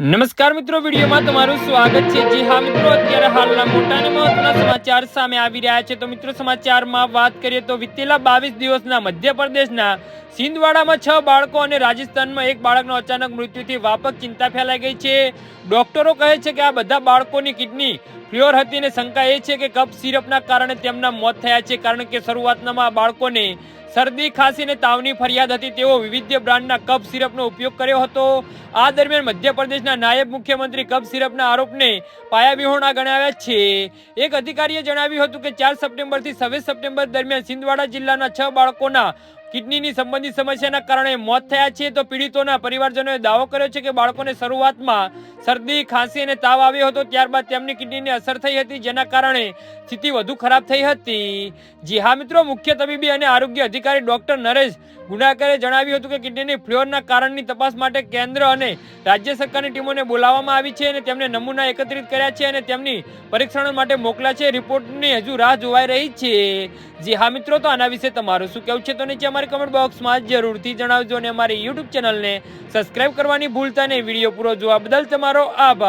નમસ્કાર મિત્રો, વિડીયોમાં તમારું સ્વાગત છે. જી હા મિત્રો, અત્યારે હાલના મોટા અને મહત્વના સમાચાર સામે આવી રહ્યા છે. તો મિત્રો, સમાચારમાં વાત કરીએ તો વિતેલા બાવીસ દિવસના મધ્યપ્રદેશના સિંધવાડામાં છ બાળકો અને રાજસ્થાનમાં એક બાળકનો અચાનક મૃત્યુથી વ્યાપક ચિંતા ફેલાઈ ગઈ છે. ડોક્ટરો કહે છે કે આ બધા બાળકોની કિડની ફ્લોર હતી અને શંકા એ છે કે કપ સિરપના કારણે તેમના મોત થયા છે. કારણ કે શરૂઆતમાં આ બાળકોને શરદી, ખાંસી અને તાવની ફરિયાદ હતી. તેઓ વિવિધ બ્રાન્ડના કપ સિરપનો ઉપયોગ કર્યો હતો. આ દરમિયાન મધ્યપ્રદેશના નાયબ મુખ્યમંત્રી કપ સિરપના આરોપને પાયાવિહોણા ગણાવ્યા છે. એક અધિકારીએ જણાવ્યું હતું કે ચાર સપ્ટેમ્બરથી છવ્વીસ સપ્ટેમ્બર દરમિયાન સિંધવાડા જિલ્લાના છ બાળકોના કિડનીની સંબંધિત સમસ્યાના કારણે મોત થયા છે તો પીડિતોના પરિવારજનોએ દાવો કર્યો છે કે બાળકોને શરૂઆતમાં શરદી, ખાંસી અને તાવ આવ્યો હતો, ત્યારબાદ તેમની કિડનીને અસર થઈ હતી, જેના કારણે સ્થિતિ વધુ ખરાબ થઈ હતી. જી હા મિત્રો, મુખ્ય તબીબી અને આરોગ્ય અધિકારી ડોક્ટર નરેશ ગુનાકરે જણાવ્યું હતું કે કિડનીની ફ્લોરના કારણની તપાસ માટે કેન્દ્ર અને રાજ્ય સરકારની ટીમોને બોલાવવામાં આવી છે અને તેમને નમૂના એકત્રિત કર્યા છે અને તેમની પરીક્ષણ માટે મોકલ્યા છે. રિપોર્ટની હજુ રાહ જોવાઈ રહી છે. જી હા મિત્રો, તો આના વિશે તમારું શું કહેવું છે? તો નીચે અમારી કમેન્ટ બોક્સમાં જરૂરથી જણાવજો અને અમારી યુટ્યુબ ચેનલને સબસ્ક્રાઇબ કરવાની ભૂલતા નહીં. વીડિયો પૂરો જોવા બદલ તમારો આભાર.